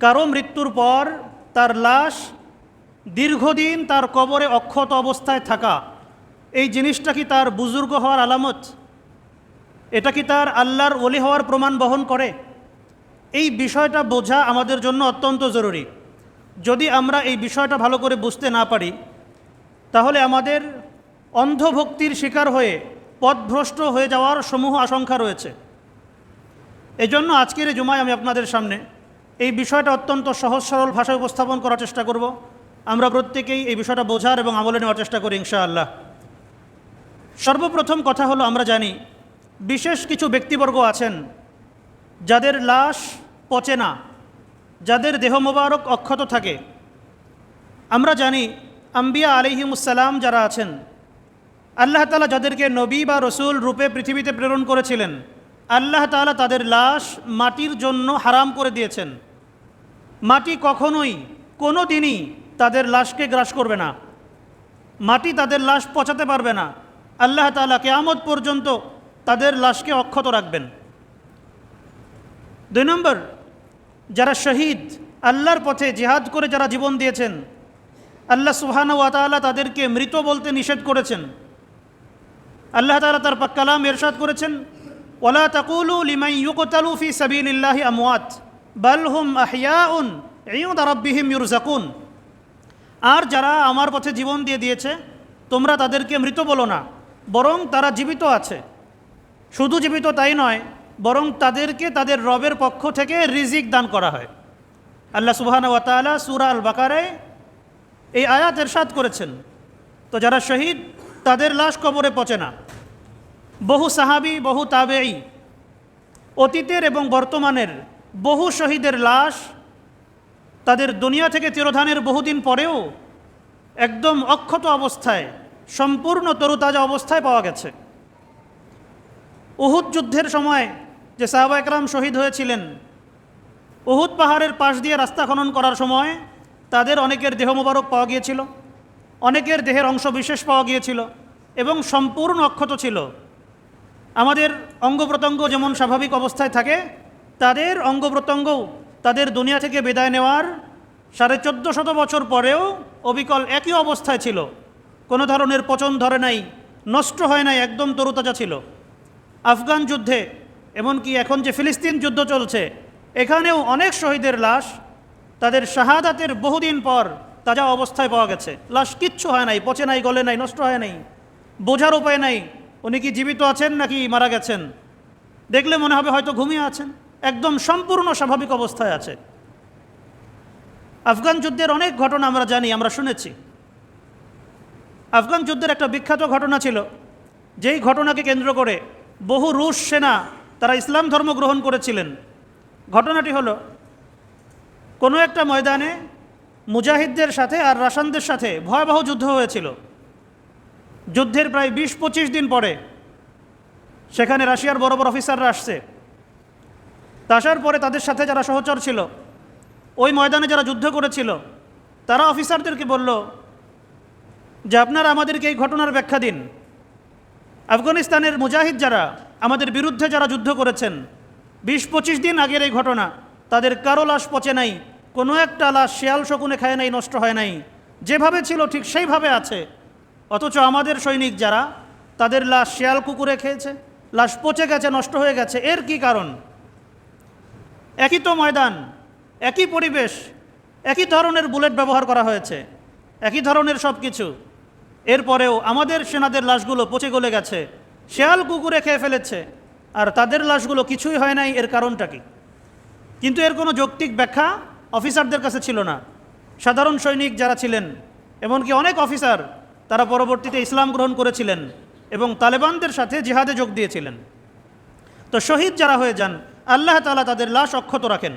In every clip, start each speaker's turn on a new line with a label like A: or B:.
A: কারও মৃত্যুর পর তার লাশ দীর্ঘদিন তার কবরে অক্ষত অবস্থায় থাকা। এই জিনিসটা কি তার বুজুর্গ হওয়ার আলামত? এটা কি তার আল্লাহর ওলি হওয়ার প্রমাণ বহন করে? এই বিষয়টা বোঝা আমাদের জন্য অত্যন্ত জরুরি। যদি আমরা এই বিষয়টা ভালো করে বুঝতে না পারি, তাহলে আমাদের অন্ধভক্তির শিকার হয়ে পথভ্রষ্ট হয়ে যাওয়ার সমূহ আশঙ্কা রয়েছে। এজন্য আজকের এই জুমায় আমি আপনাদের সামনে এই বিষয়টা অত্যন্ত সহজ, সরল ভাষায় উপস্থাপন করার চেষ্টা করব। আমরা প্রত্যেকেই এই বিষয়টা বোঝার এবং আমলে নেওয়ার চেষ্টা করি, ইনশাআল্লাহ। সর্বপ্রথম কথা হলো, আমরা জানি বিশেষ কিছু ব্যক্তিবর্গ আছেন যাদের লাশ পচে না, যাদের দেহ মোবারক অক্ষত থাকে। আমরা জানি আম্বিয়া আলিহিমুসালাম যারা আছেন, আল্লাহ তালা যাদেরকে নবী বা রসুল রূপে পৃথিবীতে প্রেরণ করেছিলেন, আল্লাহ তালা তাদের লাশ মাটির জন্য হারাম করে দিয়েছেন। মাটি কখনোই কোনো দিনই তাদের লাশকে গ্রাস করবে না। মাটি তাদের লাশ পচাতে পারবে না। আল্লাহ তালা কেয়ামত পর্যন্ত তাদের লাশকে অক্ষত রাখবেন। দুই নম্বর, যারা শহীদ, আল্লাহর পথে জিহাদ করে যারা জীবন দিয়েছেন, আল্লাহ সুহানা ওয়াতালা তাদেরকে মৃত বলতে নিষেধ করেছেন। আল্লাহ তালা তার কালাম এরশাদ করেছেন ওলা তাকুলু লিমাই ইউকতালু ফি সাবিলিল্লাহি আমওয়াত। বাল হুম আহিয়াউন ইউদ রাব্বিহিম ইউরজাকুন। আর যারা আমার পথে জীবন দিয়ে দিয়েছে, তোমরা তাদেরকে মৃত বলো না, বরং তারা জীবিত আছে। শুধু জীবিত তাই নয়, বরং তাদেরকে তাদের রবের পক্ষ থেকে রিজিক দান করা হয়। আল্লাহ সুবহান ওয়াতালা সুরা আল বাকারে এই আয়াত এরশাদ করেছেন। তো যারা শহীদ, তাদের লাশ কবরে পচে না। বহু সাহাবি, বহু তাবেই অতীতের এবং বর্তমানের বহু শহীদের লাশ, তাদের দুনিয়া থেকে তিরোধানের বহুদিন পরেও একদম অক্ষত অবস্থায়, সম্পূর্ণ তরুতাজা অবস্থায় পাওয়া গেছে। উহুদ যুদ্ধের সময় যে সাহাবা একরাম শহীদ হয়েছিলেন, উহুদ পাহাড়ের পাশ দিয়ে রাস্তা খনন করার সময় তাদের অনেকের দেহ মোবারক পাওয়া গিয়েছিল, অনেকের দেহের অংশ বিশেষ পাওয়া গিয়েছিল এবং সম্পূর্ণ অক্ষত ছিল। আমাদের অঙ্গ প্রত্যঙ্গ যেমন স্বাভাবিক অবস্থায় থাকে তাদের অঙ্গ প্রত্যঙ্গ তাদের দুনিয়া থেকে বিদায় নেওয়ার সাড়ে চোদ্দ শত বছর পরেও অবিকল একই অবস্থায় ছিল। কোনো ধরনের পচন ধরে নাই, নষ্ট হয় নাই, একদম তরুতাজা ছিল। আফগান যুদ্ধে, এমনকি এখন যে ফিলিস্তিন যুদ্ধ চলছে, এখানেও অনেক শহীদের লাশ, তাদের শাহাদাতের বহুদিন পর তাজা অবস্থায় পাওয়া গেছে। লাশ কিচ্ছু হয় নাই, পচে নাই, গলে নাই, নষ্ট হয় নাই। বোঝার উপায় নাই, উনি কি জীবিত আছেন নাকি মারা গেছেন? দেখলে মনে হবে হয়তো ঘুমিয়ে আছেন। একদম সম্পূর্ণ স্বাভাবিক অবস্থায় আছে। আফগান যুদ্ধের অনেক ঘটনা আমরা জানি, আমরা শুনেছি। আফগান যুদ্ধের একটা বিখ্যাত ঘটনা ছিল, যেই ঘটনাকে কেন্দ্র করে বহু রুশ সেনা তারা ইসলাম ধর্ম গ্রহণ করেছিলেন। ঘটনাটি হলো, কোনো একটা ময়দানে মুজাহিদদের সাথে আর রাসানদের সাথে ভয়াবহ যুদ্ধ হয়েছিল। যুদ্ধের প্রায় বিশ পঁচিশ দিন পরে, সেখানে রাশিয়ার বড় বড় অফিসাররা আসছে। তা আসার পরে তাদের সাথে যারা সহচর ছিল, ওই ময়দানে যারা যুদ্ধ করেছিল, তারা অফিসারদেরকে বলল, যে আপনারা আমাদেরকে এই ঘটনার ব্যাখ্যা দিন। আফগানিস্তানের মুজাহিদ যারা, আমাদের বিরুদ্ধে যারা যুদ্ধ করেছেন বিশ পঁচিশ দিন আগের এই ঘটনা, তাদের কারও লাশ পচে নাই, কোনো একটা লাশ শেয়াল শকুনে খায় নাই, নষ্ট হয় নাই। যেভাবে ছিল ঠিক সেইভাবে আছে। অথচ আমাদের সৈনিক যারা, তাদের লাশ শেয়াল কুকুরে খেয়েছে, লাশ পচে গেছে, নষ্ট হয়ে গেছে। এর কি কারণ? একই তো ময়দান, একই পরিবেশ, একই ধরনের বুলেট ব্যবহার করা হয়েছে, একই ধরনের সব কিছু এরপরেও আমাদের সেনাদের লাশগুলো পচে গলে গেছে, শেয়াল কুকুরে খেয়ে ফেলেছে, আর তাদের লাশগুলো কিছুই হয় নাই, এর কারণটা কি? কিন্তু এর কোনো যৌক্তিক ব্যাখ্যা অফিসারদের কাছে ছিল না। সাধারণ সৈনিক যারা ছিলেন, এমনকি অনেক অফিসার, তারা পরবর্তীতে ইসলাম গ্রহণ করেছিলেন এবং তালেবানদের সাথে জিহাদে যোগ দিয়েছিলেন। তো শহীদ যারা হয়ে যান আল্লাহ তালা তাদের লাশ অক্ষত রাখেন।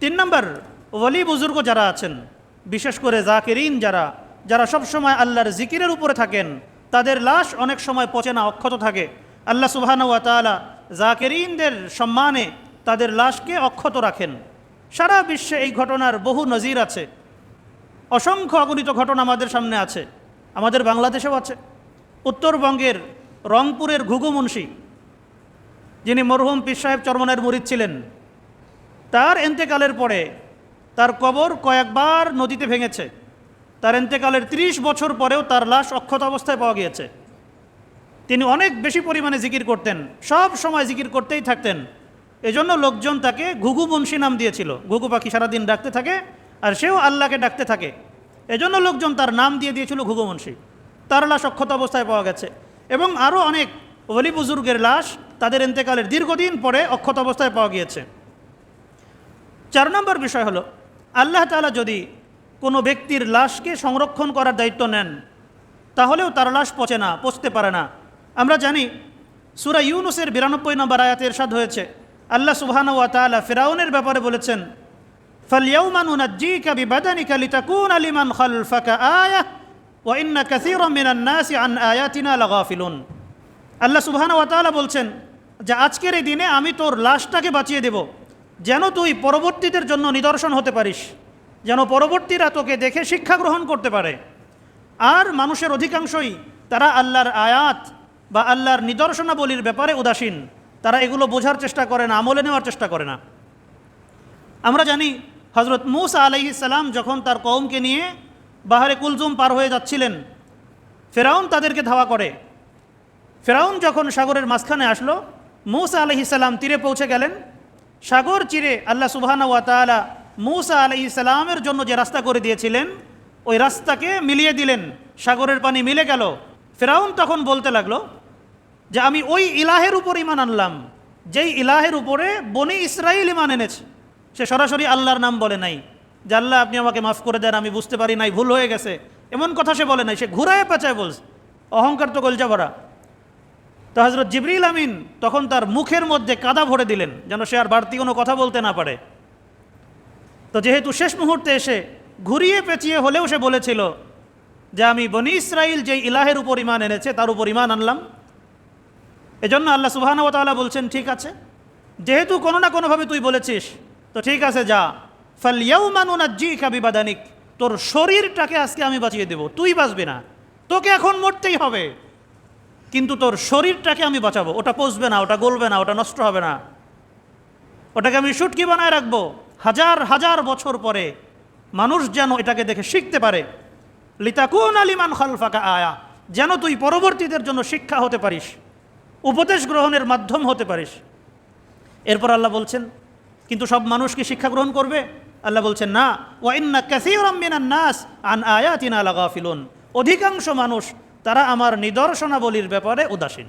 A: তিন নম্বর, ওলি বুজুর্গ যারা আছেন, বিশেষ করে জাকেরিন যারা যারা সবসময় আল্লাহর জিকিরের উপরে থাকেন, তাদের লাশ অনেক সময় পচে না, অক্ষত থাকে। আল্লাহ সুবাহান ওয়া তালা জাকেরিনদের সম্মানে তাদের লাশকে অক্ষত রাখেন। সারা বিশ্বে এই ঘটনার বহু নজির আছে। অসংখ্য অগণিত ঘটনা আমাদের সামনে আছে। আমাদের বাংলাদেশেও আছে। উত্তরবঙ্গের রংপুরের ঘুঘু মুন্সি যিনি মরহুম পীর সাহেব চরমনের মুরিদ ছিলেন, তার এন্তেকালের পরে তার কবর কয়েকবার নদীতে ভেঙেছে। তার এন্তেকালের ৩০ বছর পরেও তার লাশ অক্ষত অবস্থায় পাওয়া গিয়েছে। তিনি অনেক বেশি পরিমাণে জিকির করতেন, সব সময় জিকির করতেই থাকতেন। এজন্য লোকজন তাকে ঘুঘু বংশী নাম দিয়েছিল। ঘুঘু পাখি সারাদিন ডাকতে থাকে আর সেও আল্লাহকে ডাকতে থাকে। এজন্য লোকজন তার নাম দিয়ে দিয়েছিল ঘুঘু বংশী। তার লাশ অক্ষত অবস্থায় পাওয়া গেছে এবং আরও অনেক অলি বুজুর্গের লাশ তাদের দীর্ঘদিন পরে অক্ষত অবস্থায় পাওয়া গিয়েছে। চার নম্বর বিষয় হলো, আল্লাহ তাআলা যদি কোনো ব্যক্তির লাশকে সংরক্ষণ করার দায়িত্ব নেন, তাহলেও তার লাশ পচে না, পচতে পারে না। আমরা জানি, সুরা ইউনুসের বিরানব্বই নম্বর আয়াতে এরশাদ হয়েছে। আল্লাহ সুবহান ওয়া তাআলা ফেরাউনের ব্যাপারে বলেছেন আয়াতিনা আল্লাহ সুবহান ওয়া বলছেন যে আজকের এই দিনে আমি তোর লাশটাকে বাঁচিয়ে দেব, যেন তুই পরবর্তীদের জন্য নিদর্শন হতে পারিস, যেন পরবর্তীরা তোকে দেখে শিক্ষা গ্রহণ করতে পারে। আর মানুষের অধিকাংশই তারা আল্লাহর আয়াত বা আল্লাহর নিদর্শনাবলীর ব্যাপারে উদাসীন। তারা এগুলো বোঝার চেষ্টা করে না, আমলে নেওয়ার চেষ্টা করে না। আমরা জানি হজরত মুসা আলাইহিস সালাম যখন তার কওমকে নিয়ে বাহারে কুলজুম পার হয়ে যাচ্ছিলেন, ফেরাউন তাদেরকে ধাওয়া করে। ফেরাউন যখন সাগরের মাঝখানে আসলো মৌসা আলহিসাল্লাম তীরে পৌঁছে গেলেন। সাগর চিরে আল্লাহ সুবহানা ওয়া তাআলা মৌসা আলহিসাল্লামের জন্য যে রাস্তা করে দিয়েছিলেন, ওই রাস্তাকে মিলিয়ে দিলেন। সাগরের পানি মিলে গেল। ফেরাউন তখন বলতে লাগল যে, আমি ওই ইলাহের উপর ইমান আনলাম, যেই ইলাহের উপরে বনি ইসরায়েল ইমান এনেছে। সে সরাসরি আল্লাহর নাম বলে নাই। যে, আল্লাহ, আপনি আমাকে মাফ করে দেন, আমি বুঝতে পারি নাই, ভুল হয়ে গেছে। এমন কথা সে বলে নাই, সে ঘুরায় পেঁচায় বলছে। অহংকার তো গলজা ভরা তো হজরত জিবরিল আমিন তখন তার মুখের মধ্যে কাদা ভরে দিলেন, যেন সে আর বাড়তি কোনো কথা বলতে না পারে। তো যেহেতু শেষ মুহূর্তে এসে ঘুরিয়ে পেঁচিয়ে হলেও সে বলেছিল যে, আমি বনি ইসরাইল যে ইলাহের উপর ইমান এনেছে, তার উপর ইমান আনলাম। এজন্য আল্লাহ সুবহান ওয়া বলছেন, ঠিক আছে। যেহেতু কোনো না কোনোভাবে তুই বলেছিস, তো ঠিক আছে, যা। ফালিয়াউমানুনাজ্জিকা বিবাদানিক। তোর শরীরটাকে আজকে আমি বাঁচিয়ে দেব। তুই বাঁচবি না। তোকে এখন মরতেই হবে। কিন্তু তোর শরীরটাকে আমি বাঁচাবো। ওটা পচবে না, ওটা গলবে না, ওটা নষ্ট হবে না। ওটাকে আমি সুটকি বানায় রাখব। হাজার হাজার বছর পরে মানুষ যেন এটাকে দেখে শিখতে পারে। লিতাকুন আলিমান খালফাকা আয়া। যেন তুই পরবর্তীদের জন্য শিক্ষা হতে পারিস, উপদেশ গ্রহণের মাধ্যম হতে পারিস। এরপর আল্লাহ বলছেন, কিন্তু সব মানুষ কি শিক্ষা গ্রহণ করবে? আল্লাহ বলছেন, না। ওয়াইন্না কাসীরাম মিনান নাস আন আয়াতিনা লাগাফিলুন। অধিকাংশ মানুষ তারা আমার নিদর্শনাবলীর ব্যাপারে উদাসীন।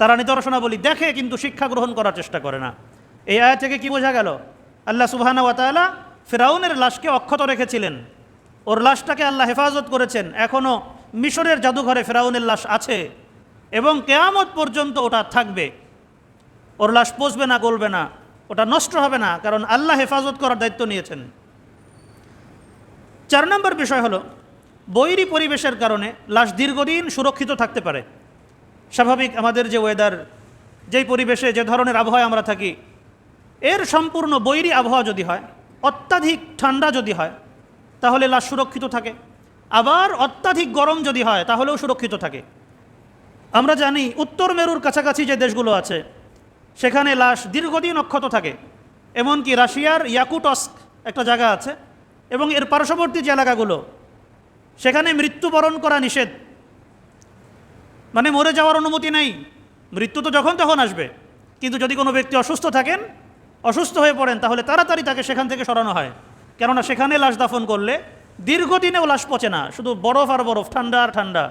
A: তারা নিদর্শনাবলী দেখে কিন্তু শিক্ষা গ্রহণ করার চেষ্টা করে না। এই আয়াত থেকে কি বোঝা গেল? আল্লাহ সুবহানা ওয়া তাআলা ফেরাউনের লাশকে অক্ষত রেখেছিলেন। ওর লাশটাকে আল্লাহ হেফাজত করেছেন। এখনও মিশরের জাদুঘরে ফেরাউনের লাশ আছে এবং কেয়ামত পর্যন্ত ওটা থাকবে। ওর লাশ পচবে না, গলবে না, ওটা নষ্ট হবে না, কারণ আল্লাহ হেফাজত করার দায়িত্ব নিয়েছেন। চার নম্বর বিষয় হলো বৈরী পরিবেশের কারণে লাশ দীর্ঘদিন সুরক্ষিত থাকতে পারে। স্বাভাবিক আমাদের যে ওয়েদার যেই পরিবেশে যে ধরনের আবহাওয়া আমরা থাকি, এর সম্পূর্ণ বৈরী আবহাওয়া যদি হয়, অত্যাধিক ঠান্ডা যদি হয়, তাহলে লাশ সুরক্ষিত থাকে। আবার অত্যাধিক গরম যদি হয়, তাহলেও সুরক্ষিত থাকে। আমরা জানি উত্তর মেরুর কাছাকাছি যে দেশগুলো আছে, সেখানে লাশ দীর্ঘদিন অক্ষত থাকে। এমনকি রাশিয়ার ইয়াকুটস্ক একটা জায়গা আছে এবং এর পার্শ্ববর্তী যে এলাকাগুলো সেখানে মৃত্যুবরণ করা নিষেধ। মানে মরে যাওয়ার অনুমতি নেই। মৃত্যু তো যখন তখন আসবে। কিন্তু যদি কোনো ব্যক্তি অসুস্থ থাকেন, অসুস্থ হয়ে পড়েন, তাহলে তাড়াতাড়ি তাকে সেখান থেকে সরানো হয়। কেননা সেখানে লাশ দাফন করলে দীর্ঘদিনেও লাশ পচে না। শুধু বরফ আর বরফ, ঠান্ডা আর ঠান্ডা।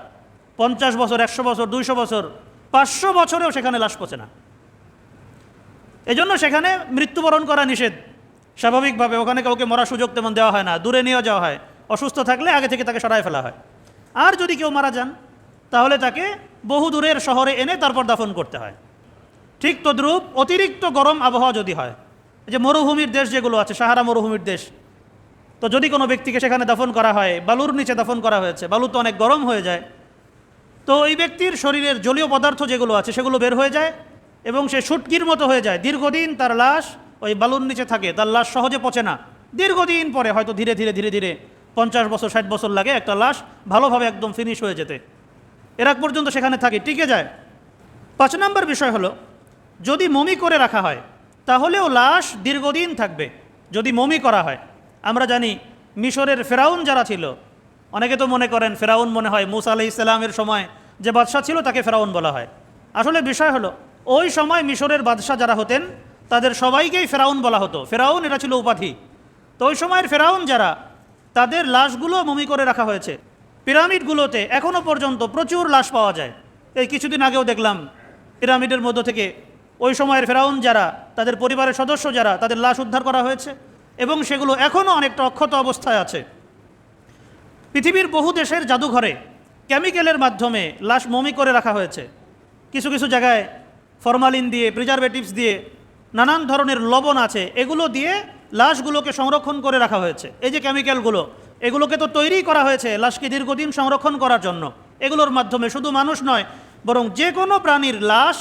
A: পঞ্চাশ বছর, একশো বছর, দুইশো বছর, পাঁচশো বছরেও সেখানে লাশ পচে না। এজন্য সেখানে মৃত্যুবরণ করা নিষেধ। স্বাভাবিকভাবে ওখানে কাউকে মরার সুযোগ তেমন দেওয়া হয় না। দূরে নিয়ে যাওয়া হয়। অসুস্থ থাকলে আগে থেকে তাকে সরায় ফেলা হয়। আর যদি কেউ মারা যান, তাহলে তাকে বহু দূরের শহরে এনে তারপর দাফন করতে হয়। ঠিক তদ্রূপ অতিরিক্ত গরম আবহাওয়া যদি হয়, এই যে মরুভূমির দেশ যেগুলো আছে, সাহারা মরুভূমির দেশ, তো যদি কোনো ব্যক্তিকে সেখানে দাফন করা হয়, বালুর নিচে দাফন করা হয়েছে বালু তো অনেক গরম হয়ে যায়, তো ওই ব্যক্তির শরীরের জলীয় পদার্থ যেগুলো আছে, সেগুলো বের হয়ে যায় এবং সে শুটকির মতো হয়ে যায়। দীর্ঘদিন তার লাশ ওই বালুর নিচে থাকে, তার লাশ সহজে পচে না। দীর্ঘদিন পরে হয়তো ধীরে ধীরে ধীরে ধীরে পঞ্চাশ বছর, ষাট বছর লাগে একটা লাশ ভালোভাবে একদম ফিনিশ হয়ে যেতে। এর আগ পর্যন্ত সেখানে থাকে, টিকে যায়। পাঁচ নম্বর বিষয় হলো, যদি মমি করে রাখা হয়, তাহলেও লাশ দীর্ঘদিন থাকবে, যদি মমি করা হয়। আমরা জানি, মিশরের ফেরাউন যারা ছিল, অনেকে তো মনে করেন ফেরাউন মনে হয় মুসা আলি ইসলামের সময় যে বাদশাহ ছিল তাকে ফেরাউন বলা হয়। আসলে বিষয় হলো, ওই সময় মিশরের বাদশাহ যারা হতেন, তাদের সবাইকেই ফেরাউন বলা হতো। ফেরাউন এটা ছিল উপাধি। তো ওই সময়ের ফেরাউন যারা তাদের লাশগুলো মমি করে রাখা হয়েছে। পিরামিডগুলোতে এখনও পর্যন্ত প্রচুর লাশ পাওয়া যায়। এই কিছুদিন আগেও দেখলাম, পিরামিডের মধ্য থেকে ওই সময়ের ফেরাউন যারা, তাদের পরিবারের সদস্য যারা, তাদের লাশ উদ্ধার করা হয়েছে এবং সেগুলো এখনও অনেকটা অক্ষত অবস্থায় আছে। পৃথিবীর বহু দেশের জাদুঘরে কেমিক্যালের মাধ্যমে লাশ মমি করে রাখা হয়েছে। কিছু কিছু জায়গায় ফরমালিন দিয়ে, প্রিজারভেটিভস দিয়ে নানান ধরনের লবণ আছে। এগুলো দিয়ে লাশগুলোকে সংরক্ষণ করে রাখা হয়েছে। এই যে কেমিক্যালগুলো, এগুলোকে তো তৈরি করা হয়েছে লাশকে দীর্ঘদিন সংরক্ষণ করার জন্য। এগুলোর মাধ্যমে শুধু মানুষ নয়, বরং যে কোনো প্রাণীর লাশ,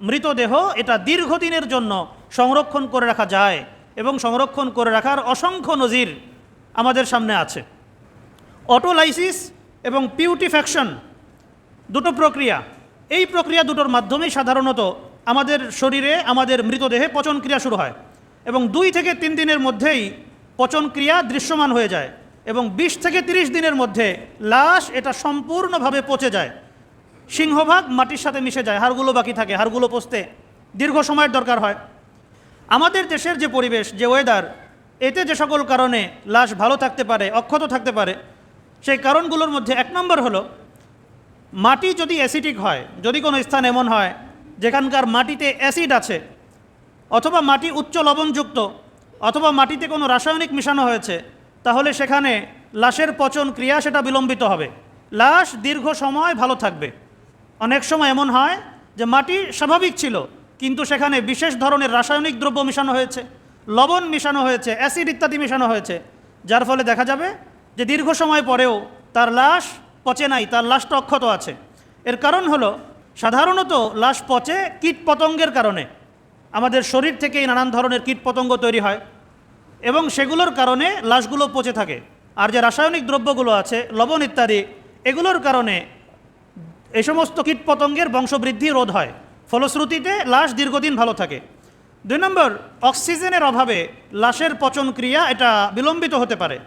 A: মৃতদেহ এটা দীর্ঘদিনের জন্য সংরক্ষণ করে রাখা যায় এবং সংরক্ষণ করে রাখার অসংখ্য নজির আমাদের সামনে আছে। অটোলাইসিস এবং পিউটিফ্যাকশন দুটো প্রক্রিয়া। এই প্রক্রিয়া দুটোর মাধ্যমেই সাধারণত আমাদের শরীরে আমাদের মৃতদেহে পচন ক্রিয়া শুরু হয়। এবং দুই থেকে তিন দিনের মধ্যেই পচন ক্রিয়া দৃশ্যমান হয়ে যায় এবং বিশ থেকে তিরিশ দিনের মধ্যে লাশ এটা সম্পূর্ণভাবে পচে যায়। সিংহভাগ মাটির সাথে মিশে যায়, হাড়গুলো বাকি থাকে, হাড়গুলো পচতে দীর্ঘ সময়ের দরকার হয়। আমাদের দেশের যে পরিবেশ, যে ওয়েদার এতে যে সকল কারণে লাশ ভালো থাকতে পারে, অক্ষত থাকতে পারে, সেই কারণগুলোর মধ্যে এক নম্বর হলো, মাটি যদি অ্যাসিডিক হয়, যদি কোনো স্থান এমন হয়, যেখানকার মাটিতে অ্যাসিড আছে অথবা মাটি উচ্চ লবণযুক্ত অথবা মাটিতে কোনো রাসায়নিক মিশানো হয়েছে, তাহলে সেখানে লাশের পচন ক্রিয়া সেটা বিলম্বিত হবে। লাশ দীর্ঘ সময় ভালো থাকবে। অনেক সময় এমন হয় যে মাটি স্বাভাবিক ছিল, কিন্তু সেখানে বিশেষ ধরনের রাসায়নিক দ্রব্য মিশানো হয়েছে, লবণ মিশানো হয়েছে, অ্যাসিড ইত্যাদি মিশানো হয়েছে, যার ফলে দেখা যাবে যে দীর্ঘ সময় পরেও তার লাশ পচে নাই, তার লাশটা অক্ষত আছে। এর কারণ হলো, সাধারণত লাশ পচে কীট পতঙ্গের কারণে। আমাদের শরীর থেকেই নানান ধরনের কীট পতঙ্গ তৈরি হয় এবং সেগুলোর কারণে লাশগুলো পচে থাকে। আর যে রাসায়নিক দ্রব্যগুলো আছে, লবণ ইত্যাদি, এগুলোর কারণে এই সমস্ত কীটপতঙ্গের বংশবৃদ্ধি রোধ হয়। ফলশ্রুতিতে লাশ দীর্ঘদিন ভালো থাকে। দুই নম্বর, অক্সিজেনের অভাবে লাশের পচন ক্রিয়া এটা বিলম্বিত হতে পারে।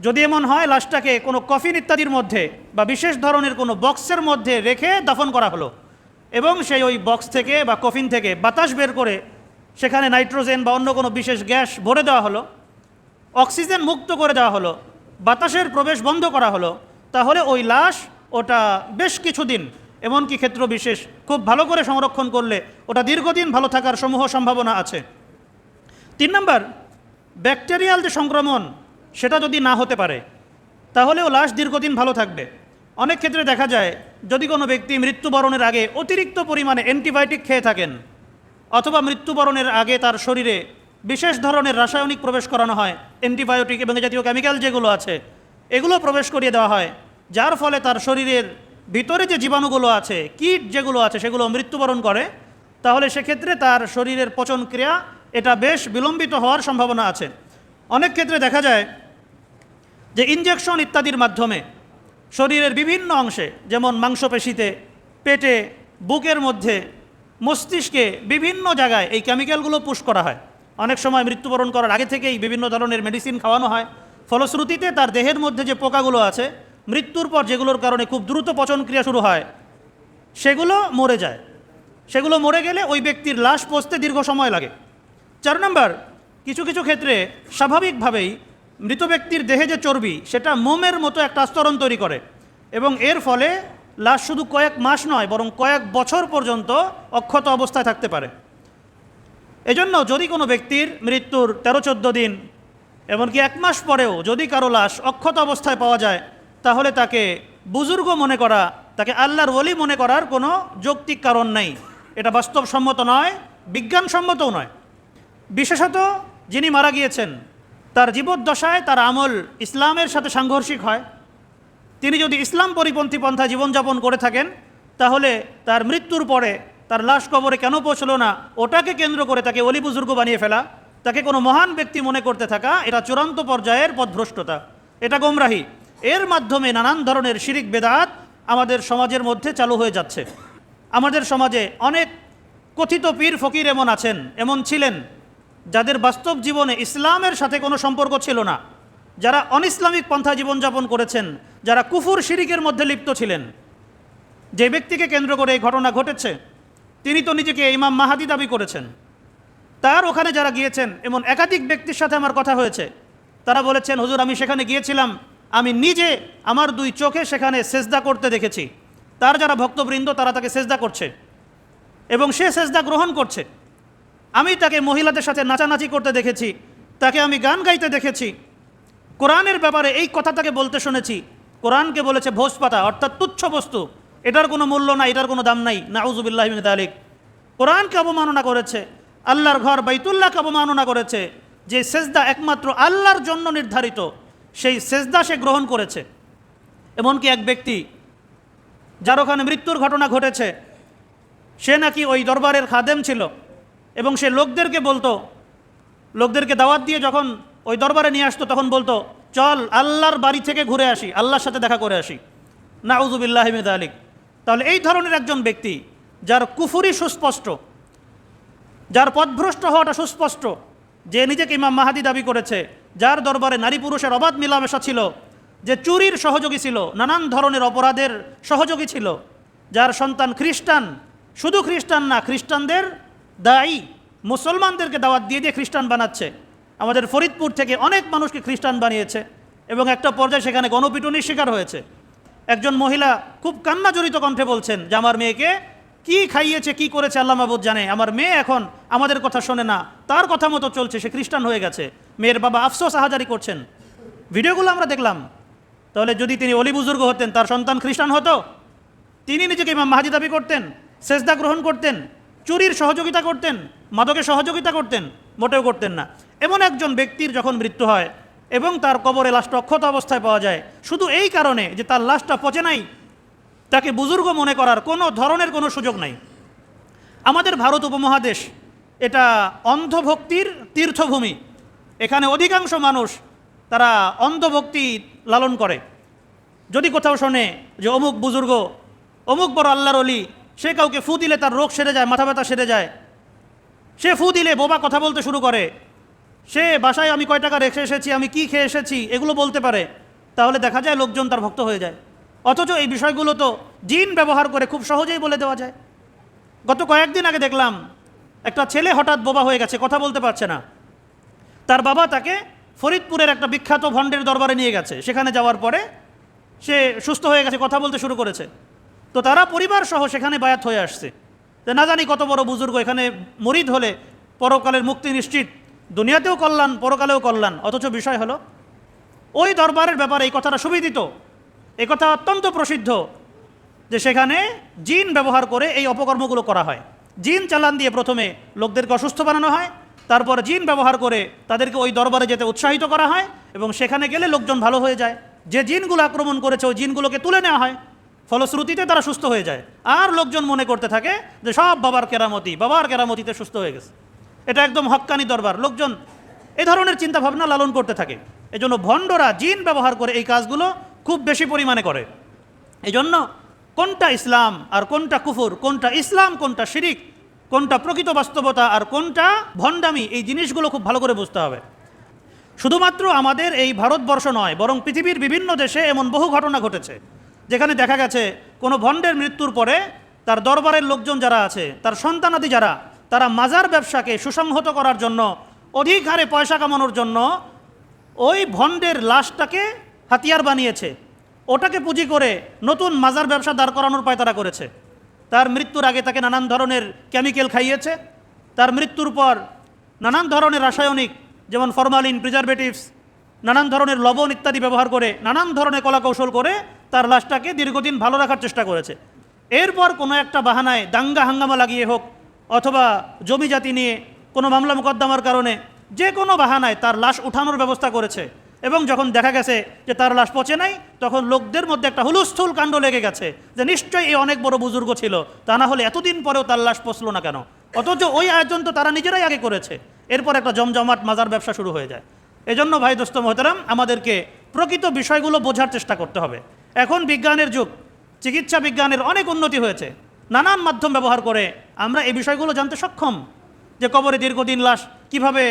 A: যদি এমন হয়, লাশটাকে কোনো কফিন ইত্যাদির মধ্যে বা বিশেষ ধরনের কোনো বক্সের মধ্যে রেখে দাফন করা হলো। এবং সেই ওই বক্স থেকে বা কফিন থেকে বাতাস বের করে সেখানে নাইট্রোজেন বা অন্য কোনো বিশেষ গ্যাস ভরে দেওয়া হলো অক্সিজেন মুক্ত করে দেওয়া হলো, বাতাসের প্রবেশ বন্ধ করা হলো, তাহলে ওই লাশ ওটা বেশ কিছুদিন, এমনকি ক্ষেত্র বিশেষ খুব ভালো করে সংরক্ষণ করলে ওটা দীর্ঘদিন ভালো থাকার সমূহ সম্ভাবনা আছে। তিন নম্বর ব্যাকটেরিয়াল যে সংক্রমণ, সেটা যদি না হতে পারে তাহলেও লাশ দীর্ঘদিন ভালো থাকবে। অনেক ক্ষেত্রে দেখা যায় যদি কোনো ব্যক্তি মৃত্যুবরণের আগে অতিরিক্ত পরিমাণে অ্যান্টিবায়োটিক খেয়ে থাকেন, অথবা মৃত্যুবরণের আগে তার শরীরে বিশেষ ধরনের রাসায়নিক প্রবেশ করানো হয়, অ্যান্টিবায়োটিক এবং জাতীয় কেমিক্যাল যেগুলো আছে, এগুলো প্রবেশ করিয়ে দেওয়া হয়, যার ফলে তার শরীরের ভিতরে যে জীবাণুগুলো আছে, কীট যেগুলো আছে, সেগুলো মৃত্যুবরণ করে, তাহলে সেক্ষেত্রে তার শরীরের পচন ক্রিয়া এটা বেশ বিলম্বিত হওয়ার সম্ভাবনা আছে। অনেক ক্ষেত্রে দেখা যায় যে ইনজেকশন ইত্যাদির মাধ্যমে শরীরের বিভিন্ন অংশে, যেমন মাংসপেশিতে, পেটে, বুকের মধ্যে, মস্তিষ্কে বিভিন্ন জায়গায় এই কেমিক্যালগুলো পুশ করা হয়। অনেক সময় মৃত্যুবরণ করার আগে থেকেই বিভিন্ন ধরনের মেডিসিন খাওয়ানো হয়। ফলশ্রুতিতে তার দেহের মধ্যে যে পোকাগুলো আছে, মৃত্যুর পর যেগুলোর কারণে খুব দ্রুত পচন ক্রিয়া শুরু হয়, সেগুলো মরে যায়। সেগুলো মরে গেলে ওই ব্যক্তির লাশ পচতে দীর্ঘ সময় লাগে। চার নম্বর, কিছু কিছু ক্ষেত্রে স্বাভাবিকভাবেই মৃত ব্যক্তির দেহে যে চর্বি, সেটা মোমের মতো একটা আস্তরণ তৈরি করে। এবং এর ফলে লাশ শুধু কয়েক মাস নয়, বরং কয়েক বছর পর্যন্ত অক্ষত অবস্থায় থাকতে পারে। এজন্য যদি কোনো ব্যক্তির মৃত্যুর তেরো চোদ্দ দিন এমনকি এক মাস পরেও যদি কারও লাশ অক্ষত অবস্থায় পাওয়া যায়, তাহলে তাকে বুজুর্গ মনে করা, তাকে আল্লাহর ওলি মনে করার কোনো যৌক্তিক কারণ নেই। এটা বাস্তবসম্মত নয়, বিজ্ঞানসম্মতও নয়। বিশেষত যিনি মারা গিয়েছেন তার জীবদ্দশায় তার আমল ইসলামের সাথে সাংঘর্ষিক হয়। তিনি যদি ইসলাম পরিপন্থী পন্থা জীবনযাপন করে থাকেন, তাহলে তার মৃত্যুর পরে তার লাশ কবরে কেন পৌঁছলো না, ওটাকে কেন্দ্র করে তাকে অলি বুজুর্গ বানিয়ে ফেলা, তাকে কোনো মহান ব্যক্তি মনে করতে থাকা, এটা চূড়ান্ত পর্যায়ের পথভ্রষ্টতা। এটা গোমরাহি। এর মাধ্যমে নানান ধরনের শিরিক বেদাত আমাদের সমাজের মধ্যে চালু হয়ে যাচ্ছে। আমাদের সমাজে অনেক কথিত পীর ফকির এমন আছেন, এমন ছিলেন যাদের বাস্তব জীবনে ইসলামের সাথে কোনো সম্পর্ক ছিল না, যারা অনইসলামিক পন্থা জীবনযাপন করেছেন, যারা কুফুর শিরিকের মধ্যে লিপ্ত ছিলেন। যে ব্যক্তিকে কেন্দ্র করে এই ঘটনা ঘটেছে, তিনি তো নিজেকে ইমাম মাহাদি দাবি করেছেন। তার ওখানে যারা গিয়েছেন, এমন একাধিক ব্যক্তির সাথে আমার কথা হয়েছে। তারা বলেছেন, হুজুর, আমি সেখানে গিয়েছিলাম। আমি নিজে আমার দুই চোখে সেখানে সেজদা করতে দেখেছি। তার যারা ভক্তবৃন্দ, তারা তাকে সেজদা করছে। এবং সে সেজদা গ্রহণ করছে। আমি তাকে মহিলাদের সাথে নাচানাচি করতে দেখেছি। তাকে আমি গান গাইতে দেখেছি। কোরআনের ব্যাপারে এই কথা তাকে বলতে শুনেছি। কোরআনকে বলেছে ভোজ পাতা অর্থাৎ তুচ্ছ বস্তু। এটার কোনো মূল্য নাই, এটার কোনো দাম নাই। নাউজুবিল্লাহ তালিক কোরআনকে অবমাননা করেছে। আল্লাহর ঘর বাইতুল্লাহকে অবমাননা করেছে। যে সেজদা একমাত্র আল্লাহর জন্য নির্ধারিত, সেই সেজদা সে গ্রহণ করেছে। এমনকি এক ব্যক্তি, যার ওখানে মৃত্যুর ঘটনা ঘটেছে, সে নাকি ওই দরবারের খাদেম ছিল। এবং সে লোকদেরকে বলতো, লোকদেরকে দাওয়াত দিয়ে যখন ওই দরবারে নিয়ে আসতো, তখন বলতো, চল আল্লাহর বাড়ি থেকে ঘুরে আসি, আল্লাহর সাথে দেখা করে আসি। নাউজুবিল্লাহিমিদ আলিক তাহলে এই ধরনের একজন ব্যক্তি, যার কুফুরি সুস্পষ্ট, যার পথভ্রষ্ট হওয়াটা সুস্পষ্ট, যে নিজেকে ইমাম মাহাদি দাবি করেছে, যার দরবারে নারী পুরুষের অবাধ মিলামেশা ছিল, যে চুরির সহযোগী ছিল, নানান ধরনের অপরাধের সহযোগী ছিল, যার সন্তান খ্রিস্টান, শুধু খ্রিস্টান না, খ্রিস্টানদের দায়ী। মুসলমানদেরকে দাওয়াত দিয়ে দিয়ে খ্রিস্টান বানাচ্ছে। আমাদের ফরিদপুর থেকে অনেক মানুষকে খ্রিস্টান বানিয়েছে এবং একটা পর্যায়ে সেখানে গণপিটুনির শিকার হয়েছে। একজন মহিলা খুব কান্না জড়িত কণ্ঠে বলছেন, যে আমার মেয়েকে কি খাইয়েছে, কি করেছে আল্লাহ মাহবুদ জানে। আমার মেয়ে এখন আমাদের কথা শোনে না। তার কথা মতো চলছে, সে খ্রিস্টান হয়ে গেছে। মেয়ের বাবা আফসোস আহাজারি করছেন। ভিডিওগুলো আমরা দেখলাম। তাহলে যদি তিনি অলি বুজুর্গ হতেন, তার সন্তান খ্রিস্টান হতো? তিনি নিজেকে মাহাদি দাবি করতেন, সেজদা গ্রহণ করতেন চুরির সহযোগিতা করতেন, মাদকের সহযোগিতা করতেন, মোটেও করতেন না। এমন একজন ব্যক্তির যখন মৃত্যু হয় এবং তার কবরে লাশটা অক্ষত অবস্থায় পাওয়া যায়, শুধু এই কারণে যে তার লাশটা পচে নাই, তাকে বুজুর্গ মনে করার কোনো ধরনের কোনো সুযোগ নাই। আমাদের ভারত উপমহাদেশ এটা অন্ধভক্তির তীর্থভূমি। এখানে অধিকাংশ মানুষ তারা অন্ধভক্তি লালন করে। যদি কোথাও শোনে যে অমুক বুজুর্গ, অমুক বড় আল্লাহর অলি সে কাউকে ফু দিলে তার রোগ সেরে যায়, মাথা ব্যথা সেরে যায়। সে ফু দিলে বোবা কথা বলতে শুরু করে। সে, বাসায় আমি কয় টাকা রেখে এসেছি, আমি কি খেয়ে এসেছি? এগুলো বলতে পারে। তাহলে দেখা যায় লোকজন তার ভক্ত হয়ে যায়। অথচ এই বিষয়গুলো তো জিন ব্যবহার করে খুব সহজেই বলে দেওয়া যায়। গত কয়েকদিন আগে দেখলাম, একটা ছেলে হঠাৎ বোবা হয়ে গেছে, কথা বলতে পারছে না। তার বাবা তাকে ফরিদপুরের একটা বিখ্যাত ভণ্ডের দরবারে নিয়ে গেছে। সেখানে যাওয়ার পরে সে সুস্থ হয়ে গেছে, কথা বলতে শুরু করেছে। তো তারা পরিবার সহ সেখানে বায়াত হয়ে আসছে। যে না জানি কত বড় বুজুর্গ এখানে মরিদ হলে পরকালের মুক্তি নিশ্চিত। দুনিয়াতেও কল্যাণ, পরকালেও কল্যাণ। অথচ বিষয় হলো, ওই দরবারের ব্যাপারে এই কথাটা সুবিদিত। এই কথা অত্যন্ত প্রসিদ্ধ যে সেখানে জিন ব্যবহার করে এই অপকর্মগুলো করা হয়। জিন চালান দিয়ে প্রথমে লোকদেরকে অসুস্থ বানানো হয়, তারপর জিন ব্যবহার করে তাদেরকে ওই দরবারে যেতে উৎসাহিত করা হয় এবং সেখানে গেলে লোকজন ভালো হয়ে যায়। যে জিনগুলো আক্রমণ করেছে, ওই জিনগুলোকে তুলে নেওয়া হয়। ফলশ্রুতিতে তারা সুস্থ হয়ে যায়। আর লোকজন মনে করতে থাকে যে সব বাবার কেরামতি, বাবার কেরামতিতে সুস্থ হয়ে গেছে। এটা একদম হক্কানি দরবার। লোকজন এ ধরনের চিন্তাভাবনা লালন করতে থাকে। এজন্য ভণ্ডরা জিন ব্যবহার করে এই কাজগুলো খুব বেশি পরিমাণে করে। এই জন্য কোনটা ইসলাম আর কোনটা কুফুর, কোনটা ইসলাম, কোনটা শিরিক, কোনটা প্রকৃত বাস্তবতা আর কোনটা ভণ্ডামি, এই জিনিসগুলো খুব ভালো করে বুঝতে হবে। শুধুমাত্র আমাদের এই ভারতবর্ষ নয়, বরং পৃথিবীর বিভিন্ন দেশে এমন বহু ঘটনা ঘটেছে। যেখানে দেখা গেছে কোনো ভণ্ডের মৃত্যুর পরে তার দরবারের লোকজন যারা আছে, তার সন্তানাদি যারা, তারা মাজার ব্যবসাকে সুসংহত করার জন্য, অধিক হারে পয়সা কামানোর জন্য ওই ভণ্ডের লাশটাকে হাতিয়ার বানিয়েছে। ওটাকে পুঁজি করে নতুন মাজার ব্যবসা দাঁড় করানোর পায় তারা করেছে। তার মৃত্যুর আগে তাকে নানান ধরনের কেমিক্যাল খাইয়েছে। তার মৃত্যুর পর নানান ধরনের রাসায়নিক, যেমন ফরমালিন প্রিজারভেটিভস নানান ধরনের লবণ ইত্যাদি ব্যবহার করে, নানান ধরনের কলাকৌশল করে তার লাশটাকে দীর্ঘদিন ভালো রাখার চেষ্টা করেছে। এরপর কোনো একটা বাহানায় দাঙ্গা হাঙ্গামা লাগিয়ে হোক অথবা জমি জাতি নিয়ে কোনো মামলা মোকদ্দমার কারণে যে কোনো বাহানায় তার লাশ উঠানোর ব্যবস্থা করেছে এবং যখন দেখা গেছে যে তার লাশ পচে নাই, তখন লোকদের মধ্যে একটা হুলস্থুল কাণ্ড লেগে গেছে যে নিশ্চয়ই এই অনেক বড় বুজুর্গ ছিল, তা না হলে এতদিন পরেও তার লাশ পচলো না কেন? অথচ ওই আয়োজন তো তারা নিজেরাই আগে করেছে। এরপর একটা জমজমাট মাজার ব্যবসা শুরু হয়ে যায়। এজন্য ভাই দোস্ত মোহতারাম, আমাদেরকে প্রকৃত বিষয়গুলো বোঝার চেষ্টা করতে হবে। এখন বিজ্ঞানের যুগ, চিকিৎসা বিজ্ঞানের অনেক উন্নতি হয়েছে। নানান মাধ্যম ব্যবহার করে আমরা এই বিষয়গুলো জানতে সক্ষম যে কবরে দীর্ঘদিন লাশ কীভাবে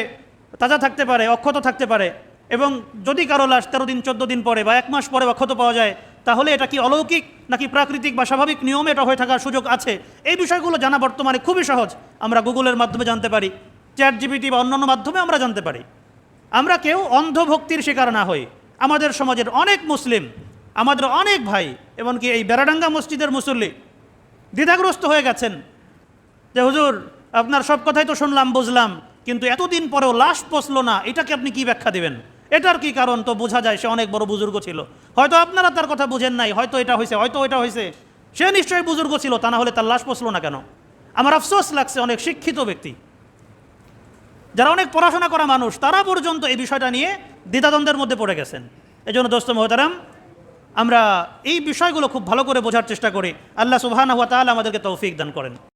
A: তাজা থাকতে পারে, অক্ষত থাকতে পারে এবং যদি কারও লাশ তেরো দিন, চোদ্দ দিন পরে বা এক মাস পরে অক্ষত পাওয়া যায়, তাহলে এটা কি অলৌকিক নাকি প্রাকৃতিক বা স্বাভাবিক নিয়মে এটা হয়ে থাকার সুযোগ আছে? এই বিষয়গুলো জানা বর্তমানে খুবই সহজ। আমরা গুগলের মাধ্যমে জানতে পারি চ্যাট জিবিটি বা অন্যান্য মাধ্যমে আমরা জানতে পারি। আমরা কেউ অন্ধভক্তির শিকার না হই। আমাদের সমাজের অনেক মুসলিম আমাদের অনেক ভাই, এমনকি এই বেড়াডাঙ্গা মসজিদের মুসল্লি, দ্বিধাগ্রস্ত হয়ে গেছেন। যে হুজুর, আপনার সব কথাই তো শুনলাম, বুঝলাম, কিন্তু এতদিন পরেও লাশ পচলো না, এটাকে আপনি কি ব্যাখ্যা দিবেন? এটার কি কারণ? তো বোঝা যায় সে অনেক বড় বুজুর্গ ছিল। হয়তো আপনারা তার কথা বুঝেন নাই, হয়তো এটা হয়েছে, হয়তো এটা হয়েছে। সে নিশ্চয়ই বুজুর্গ ছিল, তা না হলে তার লাশ পচলো না কেন? আমার আফসোস লাগছে অনেক শিক্ষিত ব্যক্তি। যারা অনেক পড়াশোনা করা মানুষ, তারা পর্যন্ত এই বিষয়টা নিয়ে দ্বিধাদ্বন্দ্বের মধ্যে পড়ে গেছেন। এই জন্য দোস্ত মহতারাম আমরা এই বিষয়গুলো খুব ভালো করে বোঝার চেষ্টা করি। আল্লাহ সুবাহানা হাত আমাদেরকে তৌফিক দান করেন।